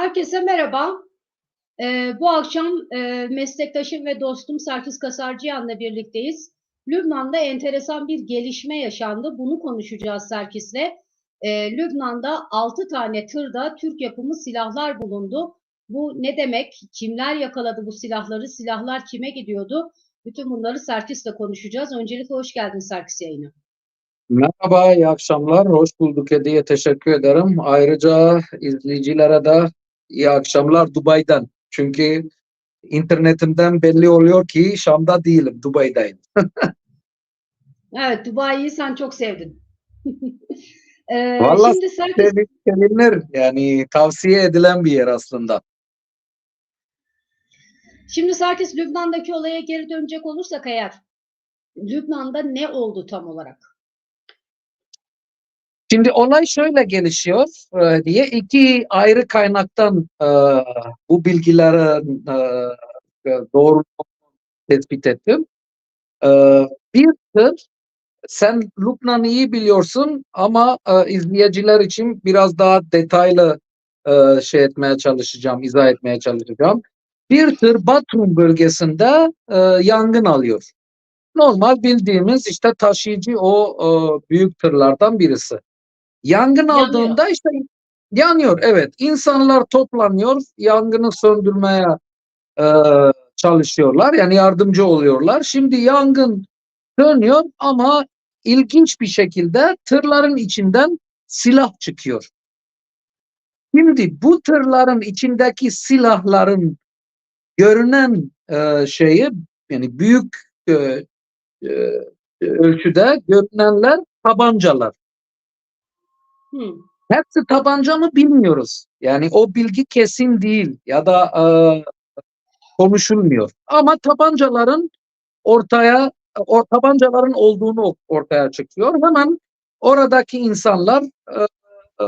Herkese merhaba. Ee, bu akşam e, meslektaşım ve dostum Sarkis Kasarcıyan'la birlikteyiz. Lübnan'da enteresan bir gelişme yaşandı. Bunu konuşacağız Sarkis'le. Ee, Lübnan'da 6 tane tırda Türk yapımı silahlar bulundu. Bu ne demek? Kimler yakaladı bu silahları? Silahlar kime gidiyordu? Bütün bunları Sarkis'le konuşacağız. Öncelikle hoş geldin Sarkis yayına. Merhaba, iyi akşamlar. Hoş bulduk Hediye. Teşekkür ederim. Ayrıca izleyicilere de iyi akşamlar Dubai'den. Çünkü internetimden belli oluyor ki Şam'da değilim, Dubai'dayım. Evet, Dubai'yi sen çok sevdin. ee, Vallahi şimdi Sevilir. Yani tavsiye edilen bir yer aslında. şimdi Sarkis Lübnan'daki olaya geri dönecek olursak eğer, Lübnan'da ne oldu tam olarak? Şimdi olay şöyle gelişiyor e, diye iki ayrı kaynaktan e, bu bilgilerin e, doğru tespit ettim. E, bir tır sen Lübnan'ı iyi biliyorsun ama e, izleyiciler için biraz daha detaylı e, şey etmeye çalışacağım, izah etmeye çalışacağım. Bir tır Batum bölgesinde e, yangın alıyor. Normal bildiğimiz işte taşıyıcı o e, büyük tırlardan birisi. Yangın Yanıyor. aldığında işte yanıyor. Evet, insanlar toplanıyor, yangını söndürmeye e, çalışıyorlar. Yani yardımcı oluyorlar. Şimdi yangın dönüyor ama ilginç bir şekilde tırların içinden silah çıkıyor. Şimdi bu tırların içindeki silahların görünen e, şeyi yani büyük e, e, ölçüde görünenler tabancalar. Hmm. Hepsi tabanca mı bilmiyoruz. Yani o bilgi kesin değil ya da e, konuşulmuyor. Ama tabancaların ortaya o tabancaların olduğunu ortaya çıkıyor. Hemen oradaki insanlar e, e,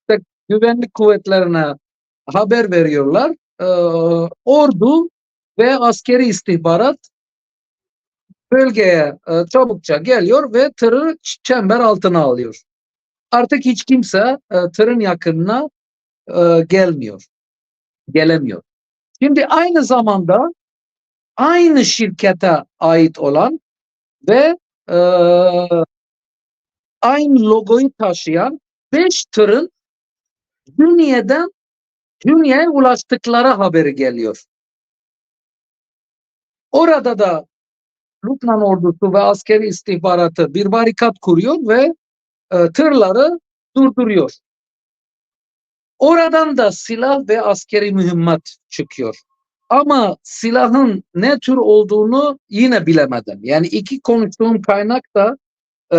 işte güvenlik kuvvetlerine haber veriyorlar. E, ordu ve askeri istihbarat bölgeye e, çabukça geliyor ve tırı çember altına alıyor. Artık hiç kimse e, tırın yakınına e, gelmiyor. Gelemiyor. Şimdi aynı zamanda aynı şirkete ait olan ve e, aynı logoyu taşıyan 5 tırın Dünye'den Dünye'ye ulaştıkları haberi geliyor. Orada da Lübnan ordusu ve askeri istihbaratı bir barikat kuruyor ve e, tırları durduruyor. Oradan da silah ve askeri mühimmat çıkıyor. Ama silahın ne tür olduğunu yine bilemedim. Yani iki konuştuğum kaynak da e,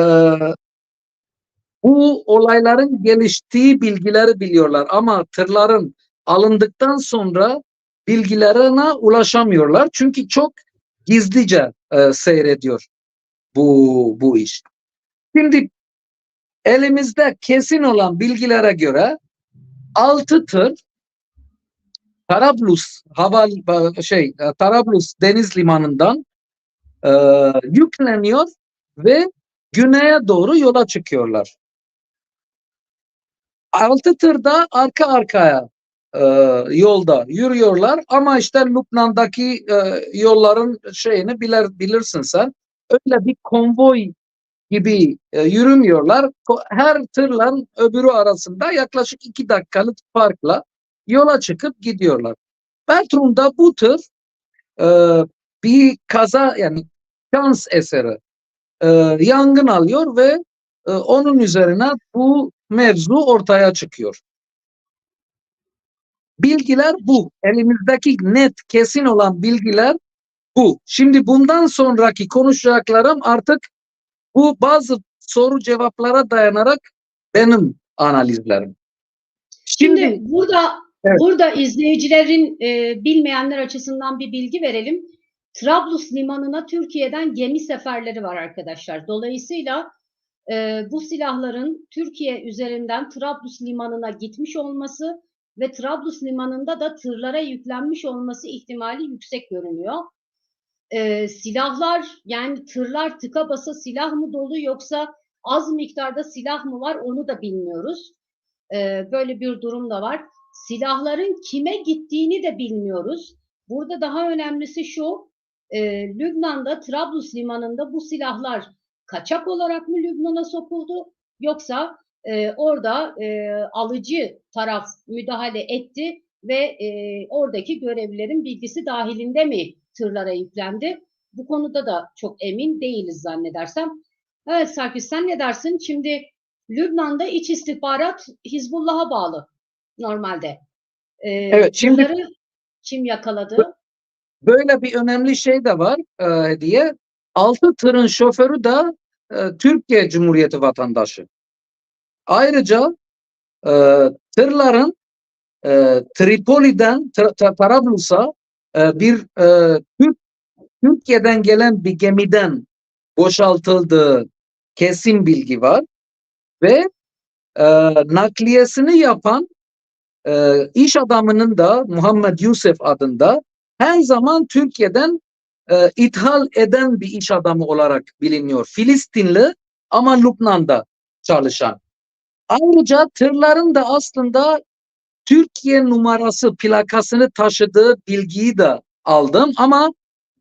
bu olayların geliştiği bilgileri biliyorlar. Ama tırların alındıktan sonra bilgilerine ulaşamıyorlar. Çünkü çok gizlice e, seyrediyor bu, bu iş. Şimdi elimizde kesin olan bilgilere göre 6 tır Tarablus hava şey e, Tarablus deniz limanından e, yükleniyor ve güneye doğru yola çıkıyorlar. Altı tır da arka arkaya e, yolda yürüyorlar ama işte Lübnan'daki e, yolların şeyini bilir, bilirsin sen. Öyle bir konvoy gibi e, yürümüyorlar. Her tırla öbürü arasında yaklaşık iki dakikalık farkla yola çıkıp gidiyorlar. Batum'da bu tır e, bir kaza yani şans eseri e, yangın alıyor ve e, onun üzerine bu mevzu ortaya çıkıyor. Bilgiler bu. Elimizdeki net, kesin olan bilgiler bu. Şimdi bundan sonraki konuşacaklarım artık bu bazı soru cevaplara dayanarak benim analizlerim. Şimdi, Şimdi burada Evet. burada izleyicilerin e, bilmeyenler açısından bir bilgi verelim. Trablus limanına Türkiye'den gemi seferleri var arkadaşlar. Dolayısıyla e, bu silahların Türkiye üzerinden Trablus limanına gitmiş olması ve Trablus limanında da tırlara yüklenmiş olması ihtimali yüksek görünüyor. E, silahlar yani tırlar tıka basa silah mı dolu yoksa az miktarda silah mı var onu da bilmiyoruz. E, böyle bir durum da var. silahların kime gittiğini de bilmiyoruz. Burada daha önemlisi şu, e, Lübnan'da Trablus limanında bu silahlar kaçak olarak mı Lübnan'a sokuldu yoksa e, orada e, alıcı taraf müdahale etti ve e, oradaki görevlilerin bilgisi dahilinde mi tırlara yüklendi? Bu konuda da çok emin değiliz zannedersem. Evet Sarkis sen ne dersin? Şimdi Lübnan'da iç istihbarat Hizbullah'a bağlı normalde. Ee, Evet, şimdi- kim yakaladı? Böyle bir önemli şey de var e, diye. Altı tırın şoförü de e, Türkiye Cumhuriyeti vatandaşı. Ayrıca e, tırların e, Tripoli'den Tra- Tra- Tarablus'a e, bir e, Türk Türkiye'den gelen bir gemiden boşaltıldığı kesin bilgi var ve e, nakliyesini yapan e, iş adamının da Muhammed Yusuf adında her zaman Türkiye'den e, ithal eden bir iş adamı olarak biliniyor. Filistinli ama Lübnan'da çalışan. Ayrıca tırların da aslında Türkiye numarası plakasını taşıdığı bilgiyi de aldım ama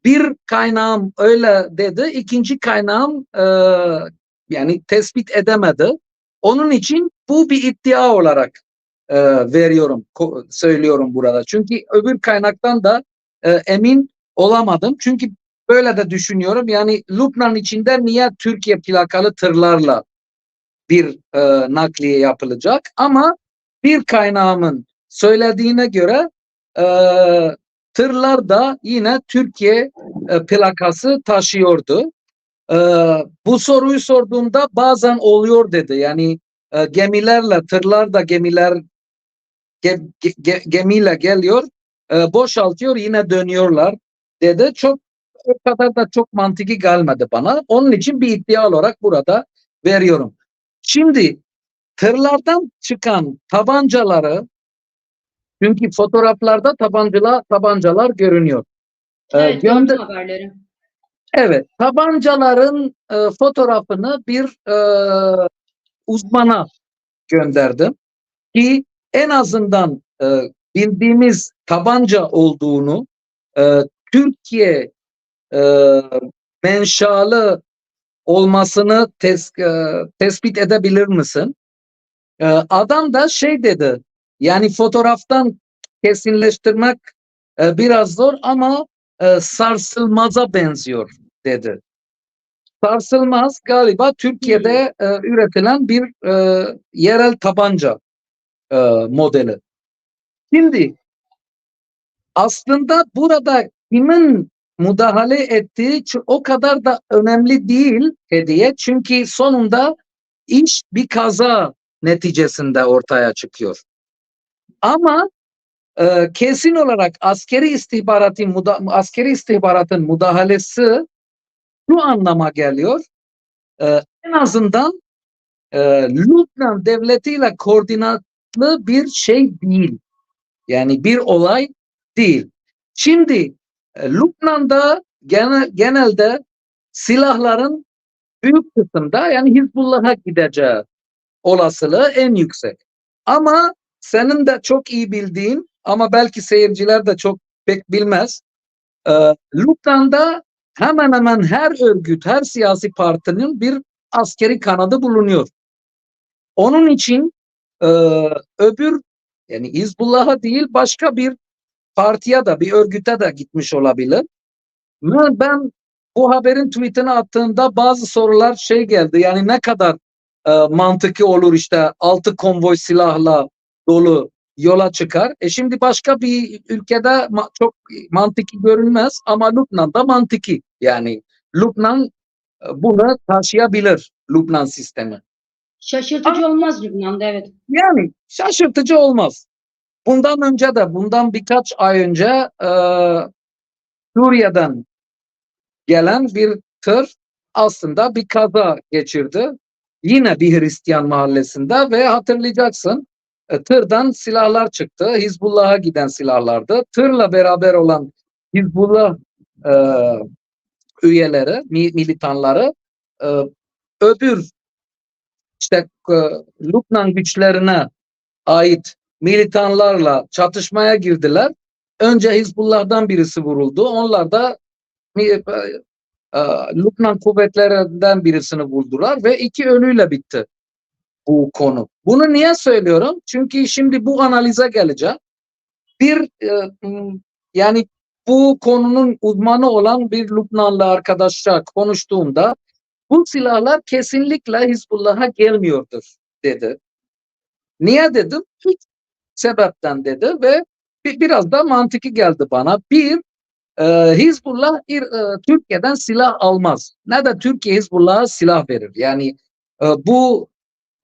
bir kaynağım öyle dedi, ikinci kaynağım e, yani tespit edemedi. Onun için bu bir iddia olarak e, veriyorum, söylüyorum burada. Çünkü öbür kaynaktan da e, emin olamadım. Çünkü böyle de düşünüyorum. Yani Lübnan içinde niye Türkiye plakalı tırlarla bir e, nakliye yapılacak? Ama bir kaynağımın söylediğine göre e, tırlar da yine Türkiye e, plakası taşıyordu. E, bu soruyu sorduğumda bazen oluyor dedi. Yani e, gemilerle, tırlar da gemiler ge- ge- ge- gemiyle geliyor, e, boşaltıyor, yine dönüyorlar dedi. Çok o kadar da çok mantıki gelmedi bana. Onun için bir iddia olarak burada veriyorum. Şimdi tırlardan çıkan tabancaları çünkü fotoğraflarda tabancalar tabancalar görünüyor. E, Evet, gönder- haberleri. Evet, tabancaların e, fotoğrafını bir e, uzmana gönderdim ki en azından e, bildiğimiz tabanca olduğunu e, Türkiye e, menşalı olmasını tes- e, tespit edebilir misin? E, adam da şey dedi, yani fotoğraftan kesinleştirmek e, biraz zor ama e, sarsılmaza benziyor dedi. Sarsılmaz galiba Türkiye'de e, üretilen bir e, yerel tabanca e, modeli. Şimdi aslında burada kimin müdahale ettiği o kadar da önemli değil hediye. Çünkü sonunda iş bir kaza neticesinde ortaya çıkıyor. Ama e, kesin olarak askeri istihbaratın muda- askeri istihbaratın müdahalesi şu anlama geliyor. E, en azından e, Lübnan devletiyle koordinatlı bir şey değil. Yani bir olay değil. Şimdi e, Lübnan'da genel, genelde silahların büyük kısımda yani Hizbullah'a gideceği olasılığı en yüksek. Ama senin de çok iyi bildiğin ama belki seyirciler de çok pek bilmez. E, Lübnan'da hemen hemen her örgüt, her siyasi partinin bir askeri kanadı bulunuyor. Onun için e, öbür yani Hizbullah'a değil başka bir partiye de bir örgüte de gitmiş olabilir. Ben, bu haberin tweetini attığımda bazı sorular şey geldi. Yani ne kadar e, mantıklı olur işte altı konvoy silahla dolu yola çıkar. E şimdi başka bir ülkede ma- çok mantıklı görünmez ama Lübnan'da mantıklı. Yani Lübnan e, bunu taşıyabilir Lübnan sistemi. Şaşırtıcı olmaz Lübnan'da evet. Yani şaşırtıcı olmaz. Bundan önce de bundan birkaç ay önce e, Suriye'den gelen bir tır aslında bir kaza geçirdi. Yine bir Hristiyan mahallesinde ve hatırlayacaksın e, tırdan silahlar çıktı. Hizbullah'a giden silahlardı. Tırla beraber olan Hizbullah e, üyeleri, mi- militanları e, öbür işte e, Lübnan güçlerine ait militanlarla çatışmaya girdiler. Önce Hizbullah'dan birisi vuruldu. Onlar da e, Lübnan kuvvetlerinden birisini vurdular ve iki ölüyle bitti bu konu. Bunu niye söylüyorum? Çünkü şimdi bu analize geleceğim. Bir e, yani bu konunun uzmanı olan bir Lübnanlı arkadaşla konuştuğumda bu silahlar kesinlikle Hizbullah'a gelmiyordur dedi. Niye dedim? Üç sebepten dedi ve bir, biraz da mantıklı geldi bana. Bir, e, Hizbullah İr- e, Türkiye'den silah almaz. Ne de Türkiye Hizbullah'a silah verir. Yani e, bu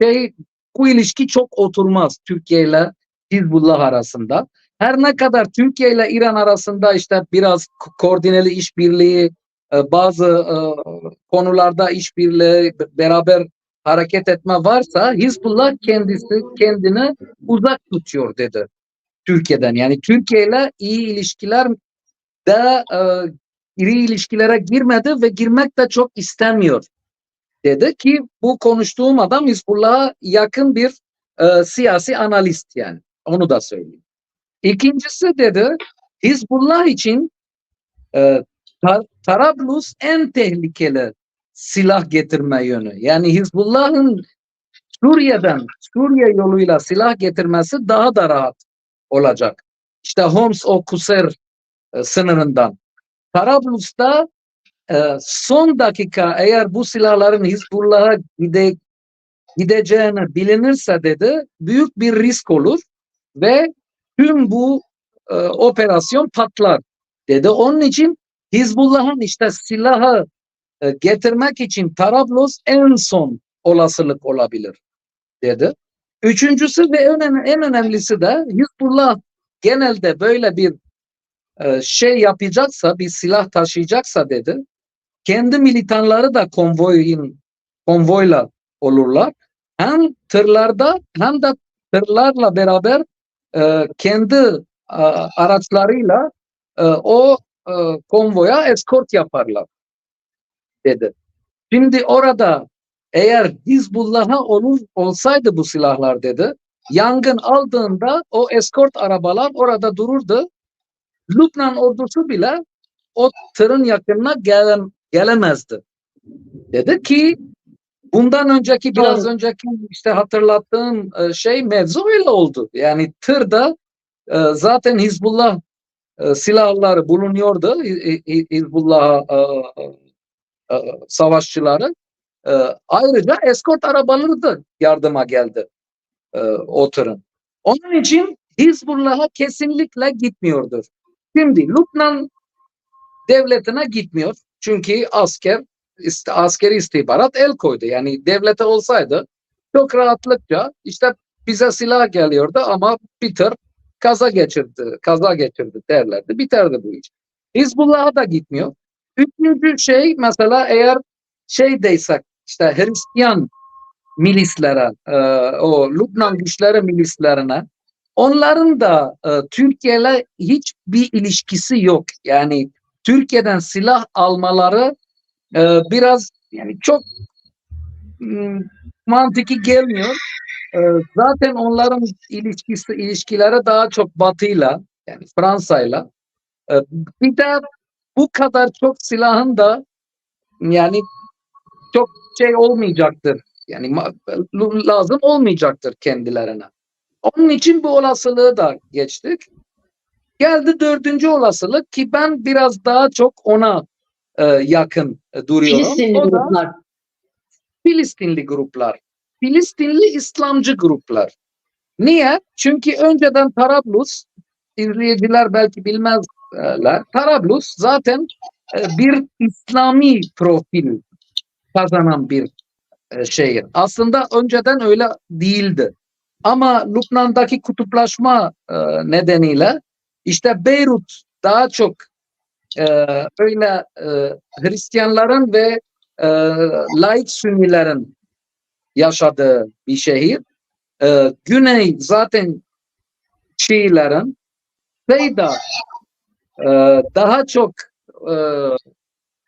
şey bu ilişki çok oturmaz Türkiye ile Hizbullah arasında. Her ne kadar Türkiye ile İran arasında işte biraz ko- koordineli işbirliği, e, bazı e, konularda işbirliği, beraber hareket etme varsa Hizbullah kendisi kendini uzak tutuyor dedi Türkiye'den. Yani Türkiye ile iyi ilişkiler de e, iri ilişkilere girmedi ve girmek de çok istemiyor dedi ki bu konuştuğum adam Hizbullah'a yakın bir e, siyasi analist yani. Onu da söyleyeyim. İkincisi dedi Hizbullah için e, Ta- Tarablus en tehlikeli silah getirme yönü. Yani Hizbullah'ın Suriye'den Suriye yoluyla silah getirmesi daha da rahat olacak. İşte Homs o Kuser e, sınırından. Tarablus'ta e, son dakika eğer bu silahların Hizbullah'a gide, gideceğini bilinirse dedi büyük bir risk olur ve tüm bu e, operasyon patlar dedi. Onun için Hizbullah'ın işte silahı e, getirmek için Tarablus en son olasılık olabilir dedi. Üçüncüsü ve en, en önemlisi de Hizbullah genelde böyle bir şey yapacaksa, bir silah taşıyacaksa dedi. Kendi militanları da konvoyun konvoyla olurlar. Hem tırlarda hem de tırlarla beraber e, kendi e, araçlarıyla e, o e, konvoya eskort yaparlar dedi. Şimdi orada eğer Hizbullah'a olur olsaydı bu silahlar dedi, yangın aldığında o eskort arabalar orada dururdu. Lübnan ordusu bile o tırın yakınına gelen, gelemezdi. Dedi ki bundan önceki biraz Doğru. önceki işte hatırlattığım e, şey mevzu öyle oldu. Yani tırda e, zaten Hizbullah e, silahları bulunuyordu. Hi- Hi- Hizbullah e, savaşçıları. Ayrıca eskort arabaları da yardıma geldi o tırın. Onun için Hizbullah'a kesinlikle gitmiyordur. Şimdi Lübnan devletine gitmiyor. Çünkü asker ist- askeri istihbarat el koydu. Yani devlete olsaydı çok rahatlıkça işte bize silah geliyordu ama bir tır kaza geçirdi, kaza geçirdi derlerdi. Biterdi bu iş. Hizbullah'a da gitmiyor. Üçüncü şey mesela eğer şey deysek işte Hristiyan milislere, e, o Lübnan güçleri milislerine onların da e, Türkiye ile hiçbir ilişkisi yok. Yani Türkiye'den silah almaları e, biraz yani çok m, mantıklı gelmiyor. E, zaten onların ilişkisi ilişkileri daha çok Batı'yla yani Fransa'yla. E, bir de bu kadar çok silahın da yani çok şey olmayacaktır. Yani lazım olmayacaktır kendilerine. Onun için bu olasılığı da geçtik. Geldi dördüncü olasılık ki ben biraz daha çok ona e, yakın e, duruyorum. Filistinli o da gruplar. Filistinli gruplar. Filistinli İslamcı gruplar. Niye? Çünkü önceden Tarablus, izleyiciler belki bilmezler, Tarablus zaten e, bir İslami profil kazanan bir e, şehir. Aslında önceden öyle değildi. Ama Lübnan'daki kutuplaşma e, nedeniyle işte Beyrut daha çok e, öyle e, Hristiyanların ve e, laik Sünnilerin yaşadığı bir şehir. E, Güney zaten Şiilerin Beyda e, daha çok e,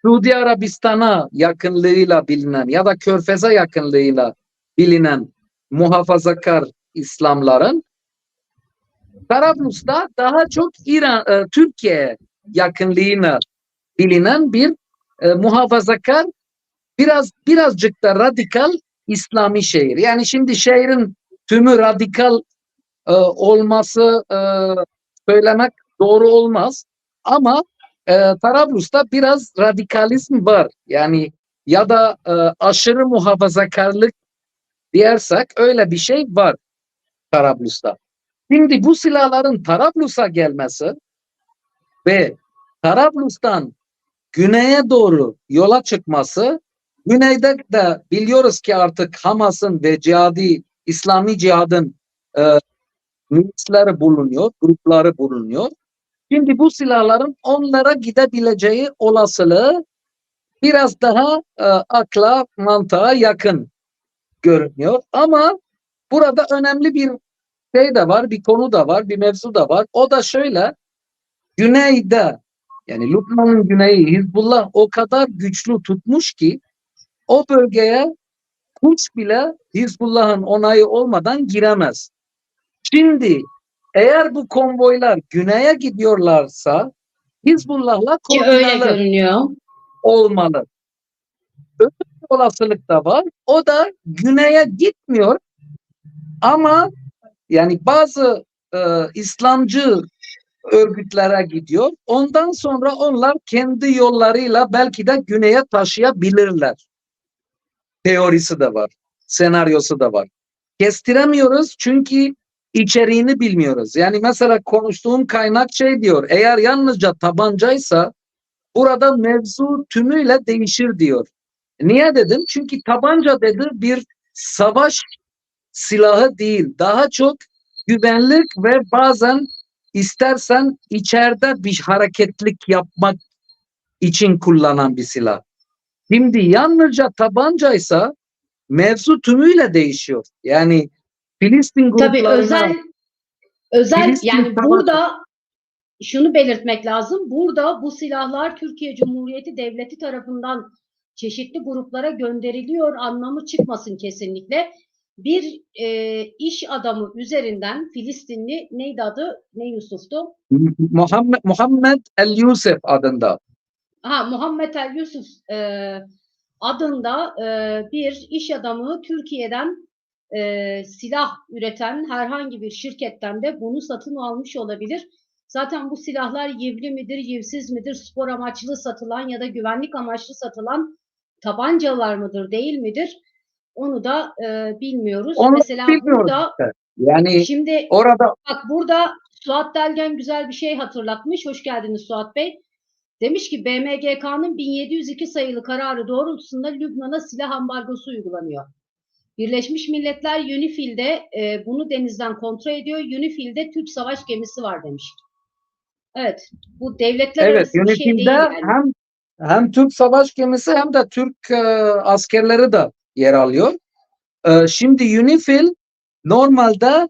Suudi Arabistan'a yakınlığıyla bilinen ya da Körfez'e yakınlığıyla bilinen muhafazakar İslamların Tarablus'ta daha çok İran, e, Türkiye yakınlığına bilinen bir e, muhafazakar biraz birazcık da radikal İslami şehir. Yani şimdi şehrin tümü radikal e, olması e, söylemek doğru olmaz. Ama e, Tarablus'ta biraz radikalizm var. Yani ya da e, aşırı muhafazakarlık dersek öyle bir şey var Tarablus'ta. Şimdi bu silahların Tarablus'a gelmesi ve Tarablus'tan güneye doğru yola çıkması güneyde de biliyoruz ki artık Hamas'ın ve cihadi İslami cihadın e, milisleri bulunuyor, grupları bulunuyor. Şimdi bu silahların onlara gidebileceği olasılığı biraz daha e, akla, mantığa yakın görünüyor. Ama burada önemli bir şey de var, bir konu da var, bir mevzu da var. O da şöyle, güneyde yani Lübnan'ın güneyi Hizbullah o kadar güçlü tutmuş ki o bölgeye kuş bile Hizbullah'ın onayı olmadan giremez. Şimdi eğer bu konvoylar güneye gidiyorlarsa Hizbullah'la öyle koordinalı olmalı. Öbür bir olasılık da var. O da güneye gitmiyor ama yani bazı e, İslamcı örgütlere gidiyor. Ondan sonra onlar kendi yollarıyla belki de güneye taşıyabilirler. Teorisi de var. Senaryosu da var. Kestiremiyoruz çünkü içeriğini bilmiyoruz. Yani mesela konuştuğum kaynak şey diyor. Eğer yalnızca tabancaysa burada mevzu tümüyle değişir diyor. Niye dedim? Çünkü tabanca dedi bir savaş silahı değil. Daha çok güvenlik ve bazen istersen içeride bir hareketlik yapmak için kullanan bir silah. Şimdi yalnızca tabancaysa mevzu tümüyle değişiyor. Yani Filistin Tabii gruplarına özel özel Filistin yani savaşı- burada şunu belirtmek lazım. Burada bu silahlar Türkiye Cumhuriyeti Devleti tarafından çeşitli gruplara gönderiliyor anlamı çıkmasın kesinlikle. Bir e, iş adamı üzerinden Filistinli neydi adı? Ne Yusuf'tu? Muhammed, Muhammed El Yusuf adında. Ha Muhammed El Yusuf e, adında e, bir iş adamı Türkiye'den e, silah üreten herhangi bir şirketten de bunu satın almış olabilir. Zaten bu silahlar yivli midir, yivsiz midir, spor amaçlı satılan ya da güvenlik amaçlı satılan tabancalar mıdır, değil midir? Onu da e, bilmiyoruz. Onu Mesela bilmiyoruz burada işte. Yani şimdi orada Bak burada Suat Delgen güzel bir şey hatırlatmış. Hoş geldiniz Suat Bey. Demiş ki BMGK'nın 1702 sayılı kararı doğrultusunda Lübnan'a silah ambargosu uygulanıyor. Birleşmiş Milletler UNIFIL'de e, bunu denizden kontrol ediyor. UNIFIL'de Türk savaş gemisi var demiş. Evet. Bu devletler evet arası bir şey değil. yani. hem hem Türk savaş gemisi hem de Türk e, askerleri de yer alıyor. E, şimdi UNIFIL normalde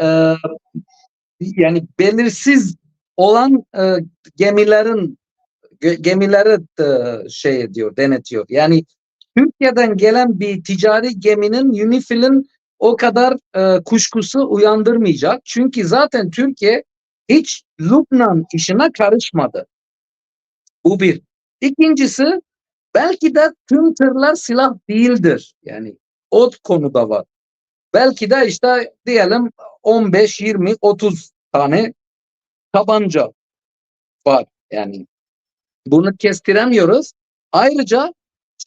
e, yani belirsiz olan e, gemilerin ge- gemileri de şey ediyor, denetiyor. Yani Türkiye'den gelen bir ticari geminin UNIFIL'in o kadar e, kuşkusu uyandırmayacak. Çünkü zaten Türkiye hiç Lübnan işine karışmadı. Bu bir. İkincisi belki de tüm tırlar silah değildir. Yani o konuda var. Belki de işte diyelim 15, 20, 30 tane tabanca var. Yani bunu kestiremiyoruz. Ayrıca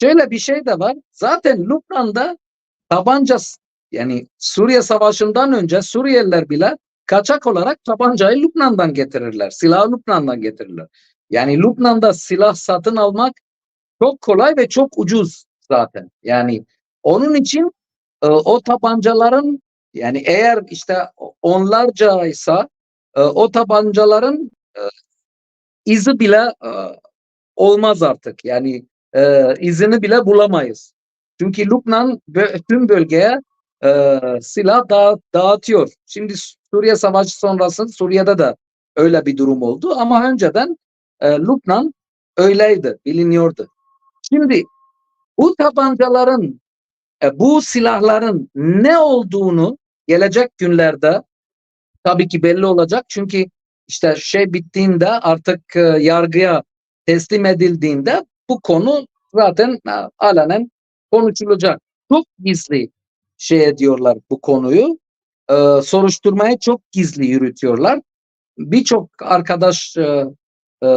şöyle bir şey de var. Zaten Lübnan'da tabanca yani Suriye Savaşı'ndan önce Suriyeliler bile kaçak olarak tabancayı Lübnan'dan getirirler. Silahı Lübnan'dan getirirler. Yani Lübnan'da silah satın almak çok kolay ve çok ucuz zaten. Yani onun için e, o tabancaların yani eğer işte onlarcaysa e, o tabancaların e, izi bile e, olmaz artık. Yani e, izini bile bulamayız. Çünkü Lübnan tüm bölgeye e, silah dağ- dağıtıyor. Şimdi Suriye Savaşı sonrası Suriye'de de öyle bir durum oldu ama önceden e, Lübnan öyleydi, biliniyordu. Şimdi bu tabancaların, e, bu silahların ne olduğunu gelecek günlerde tabii ki belli olacak. Çünkü işte şey bittiğinde artık e, yargıya teslim edildiğinde bu konu zaten e, alenen konuşulacak. Çok gizli şey ediyorlar bu konuyu. E, soruşturmayı çok gizli yürütüyorlar. Birçok arkadaş e, e,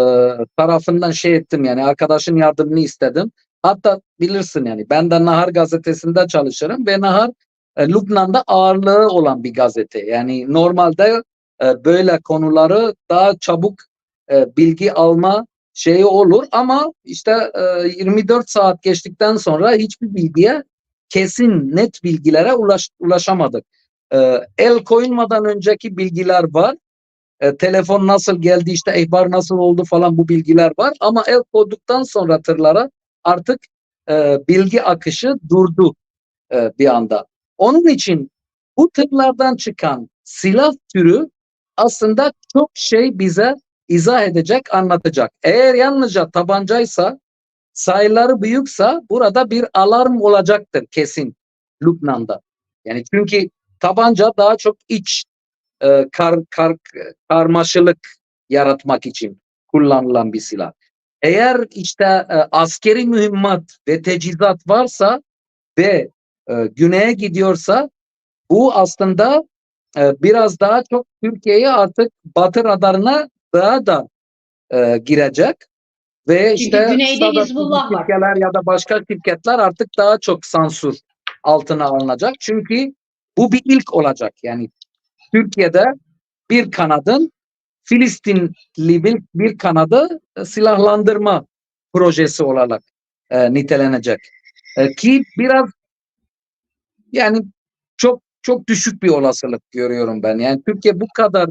tarafından şey ettim yani arkadaşın yardımını istedim. Hatta bilirsin yani ben de Nahar gazetesinde çalışırım ve Nahar e, Lübnan'da ağırlığı olan bir gazete. Yani normalde e, böyle konuları daha çabuk e, bilgi alma şeyi olur ama işte e, 24 saat geçtikten sonra hiçbir bilgiye kesin net bilgilere ulaş, ulaşamadık. E, el koyulmadan önceki bilgiler var. E, telefon nasıl geldi işte ihbar nasıl oldu falan bu bilgiler var ama el koyduktan sonra tırlara artık e, bilgi akışı durdu e, bir anda. Onun için bu tırlardan çıkan silah türü aslında çok şey bize izah edecek, anlatacak. Eğer yalnızca tabancaysa, sayıları büyükse burada bir alarm olacaktır kesin Lübnan'da. Yani çünkü tabanca daha çok iç e, kar, kar, karmaşılık yaratmak için kullanılan bir silah. Eğer işte e, askeri mühimmat ve tecizat varsa ve e, güneye gidiyorsa bu aslında e, biraz daha çok Türkiye'yi artık batı radarına daha da e, girecek ve işte güneyde Hizbullah var. ya da başka şirketler artık daha çok sansür altına alınacak. Çünkü bu bir ilk olacak. Yani Türkiye'de bir kanadın Filistinli bir, bir kanadı e, silahlandırma projesi olarak e, nitelenecek. E, ki biraz yani çok çok düşük bir olasılık görüyorum ben. Yani Türkiye bu kadar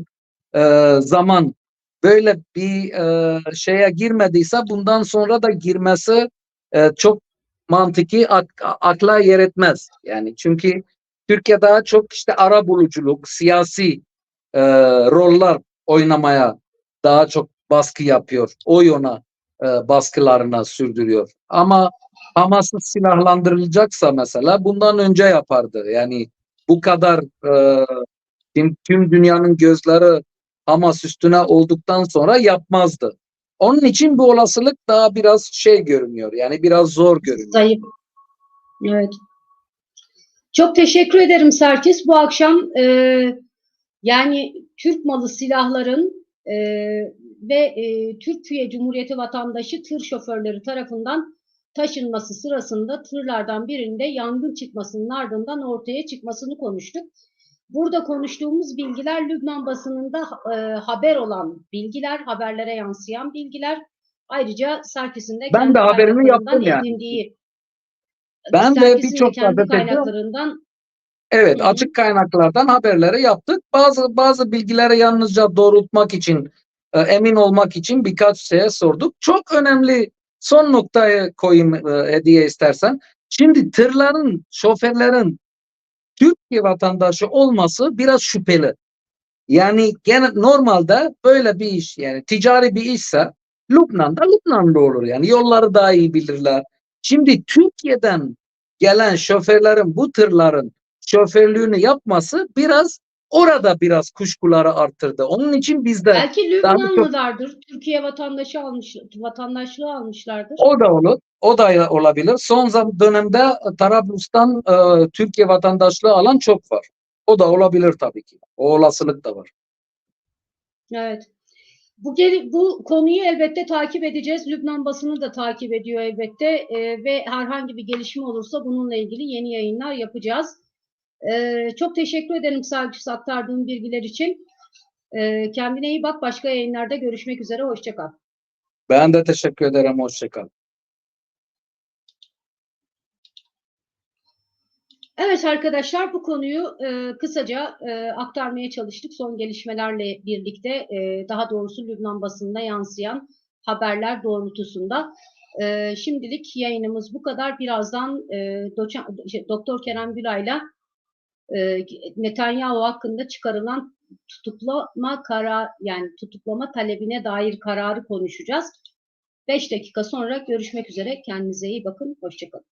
e, zaman böyle bir e, şeye girmediyse bundan sonra da girmesi e, çok mantıki ak- akla yer etmez. Yani çünkü Türkiye daha çok işte ara buluculuk, siyasi e, roller oynamaya daha çok baskı yapıyor. O yöne e, baskılarına sürdürüyor. Ama Hamas'ı silahlandırılacaksa mesela bundan önce yapardı. Yani bu kadar e, tüm, tüm dünyanın gözleri Hamas üstüne olduktan sonra yapmazdı. Onun için bu olasılık daha biraz şey görünüyor. Yani biraz zor görünüyor. Zayıf. Evet. Çok teşekkür ederim Serkis. Bu akşam e, yani Türk malı silahların e, ve e, Türkiye Cumhuriyeti vatandaşı tır şoförleri tarafından taşınması sırasında tırlardan birinde yangın çıkmasının ardından ortaya çıkmasını konuştuk. Burada konuştuğumuz bilgiler Lübnan basınında e, haber olan bilgiler, haberlere yansıyan bilgiler. Ayrıca Serkis'in de Ben de haberini yaptım yani. edindiği Ben de Serkis'in birçok kaynaklarından Evet, açık kaynaklardan haberleri yaptık. Bazı bazı bilgileri yalnızca doğrultmak için, e, emin olmak için birkaç şeye sorduk. Çok önemli son noktayı koyayım e, hediye istersen. Şimdi tırların, şoförlerin Türkiye vatandaşı olması biraz şüpheli. Yani gene normalde böyle bir iş yani ticari bir işse Lübnan'da Lübnanlı olur yani yolları daha iyi bilirler. Şimdi Türkiye'den gelen şoförlerin bu tırların şoförlüğünü yapması biraz orada biraz kuşkuları arttırdı. Onun için bizde belki daha çok- Lübnanlılardır. Türkiye vatandaşı almış, vatandaşlığı almışlardır. o da olur. O da olabilir. Son dönemde Tarablus'tan e, Türkiye vatandaşlığı alan çok var. O da olabilir tabii ki. O olasılık da var. Evet. Bu bu konuyu elbette takip edeceğiz. Lübnan basını da takip ediyor elbette Ee, ve herhangi bir gelişme olursa bununla ilgili yeni yayınlar yapacağız. Ee, çok teşekkür ederim Sergis aktardığın bilgiler için. Ee, kendine iyi bak. Başka yayınlarda görüşmek üzere. Hoşça kal. Ben de teşekkür ederim. Hoşçakal. Evet arkadaşlar bu konuyu e, kısaca e, aktarmaya çalıştık. Son gelişmelerle birlikte e, daha doğrusu Lübnan basınına yansıyan haberler doğrultusunda. E, şimdilik yayınımız bu kadar. Birazdan e, doçan, şey, Doktor Kerem Gülay'la e, Netanyahu hakkında çıkarılan tutuklama karar yani tutuklama talebine dair kararı konuşacağız. 5 dakika sonra görüşmek üzere. Kendinize iyi bakın. Hoşçakalın.